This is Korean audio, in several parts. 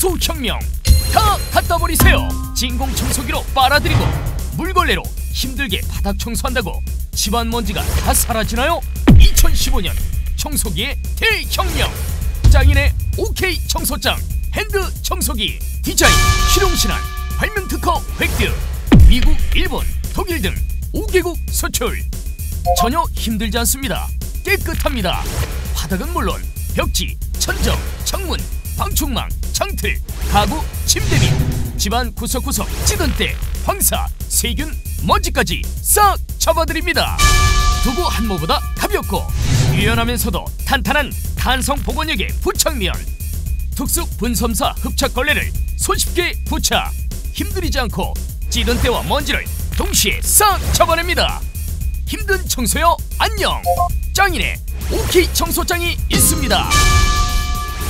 청소혁명 다 갖다 버리세요. 진공 청소기로 빨아들이고 물걸레로 힘들게 바닥 청소한다고 집안 먼지가 다 사라지나요? 2015년 청소기의 대혁명. 짱인의 OK 청소장 핸드 청소기 디자인 실용신안 발명 특허 획득. 미국, 일본, 독일 등 5개국 수출. 전혀 힘들지 않습니다. 깨끗합니다. 바닥은 물론 벽지, 천정, 창문, 방충망, 창틀, 가구, 침대 및 집안 구석구석 찌든 때 황사, 세균, 먼지까지 싹 잡아드립니다. 두부 한 모보다 가볍고 유연하면서도 탄탄한 탄성 보건력의 부착면. 특수 분섬사 흡착 걸레를 손쉽게 부착. 힘들이지 않고 찌든 때와 먼지를 동시에 싹 잡아냅니다. 힘든 청소요 안녕. 짱이네. 오케이 청소장이 있습니다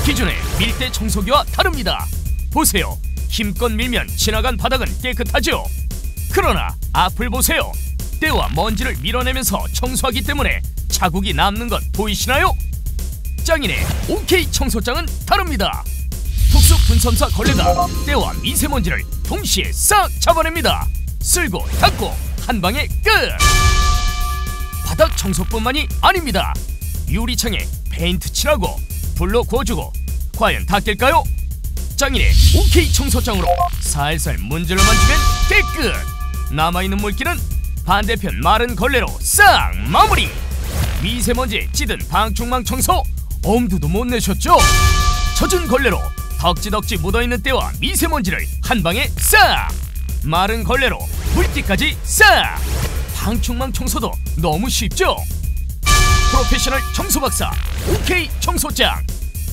기존의 밀대 청소기와 다릅니다. 보세요. 힘껏 밀면 지나간 바닥은 깨끗하죠 그러나 앞을 보세요. 때와 먼지를 밀어내면서 청소하기 때문에 자국이 남는 것 보이시나요? 짱이네. 오케이 청소장은 다릅니다. 특수 분섬사 걸레가 때와 미세먼지를 동시에 싹 잡아냅니다. 쓸고 닦고 한 방에 끝! 바닥 청소뿐만이 아닙니다. 유리창에 페인트 칠하고 불로 구워주고 과연 닦일까요? 짱이네 오케이 청소장으로 살살 문질러 만지면 깨끗 남아있는 물기는 반대편 마른 걸레로 싹 마무리 미세먼지에 찌든 방충망 청소 엄두도 못 내셨죠? 젖은 걸레로 덕지덕지 묻어있는 때와 미세먼지를 한 방에 싹 마른 걸레로 물기까지 싹 방충망 청소도 너무 쉽죠? 프로페셔널 청소 박사 OK 청소장.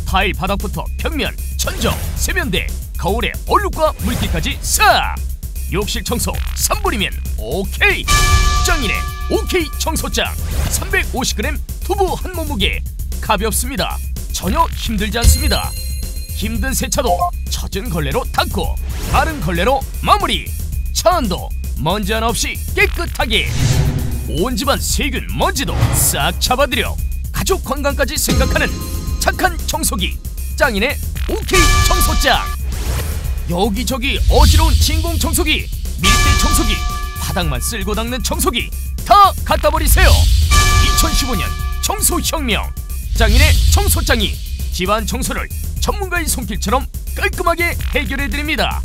타일 바닥부터 벽면, 천정, 세면대, 거울에 얼룩과 물기까지 싹. 욕실 청소 3분이면 OK 짱이네 OK 청소장. 350g 투부 한 몸무게. 가볍습니다. 전혀 힘들지 않습니다. 힘든 세차도 젖은 걸레로 닦고 마른 걸레로 마무리. 차안도 먼지 하나 없이 깨끗하게 온 집안 세균 먼지도 싹 잡아들여 가족 건강까지 생각하는 착한 청소기 짱이네 오케이 청소장. 여기저기 어지러운 진공 청소기 밀대 청소기 바닥만 쓸고 닦는 청소기 다 갖다 버리세요. 2015년 청소혁명. 짱이네 청소장이 집안 청소를 전문가의 손길처럼 깔끔하게 해결해 드립니다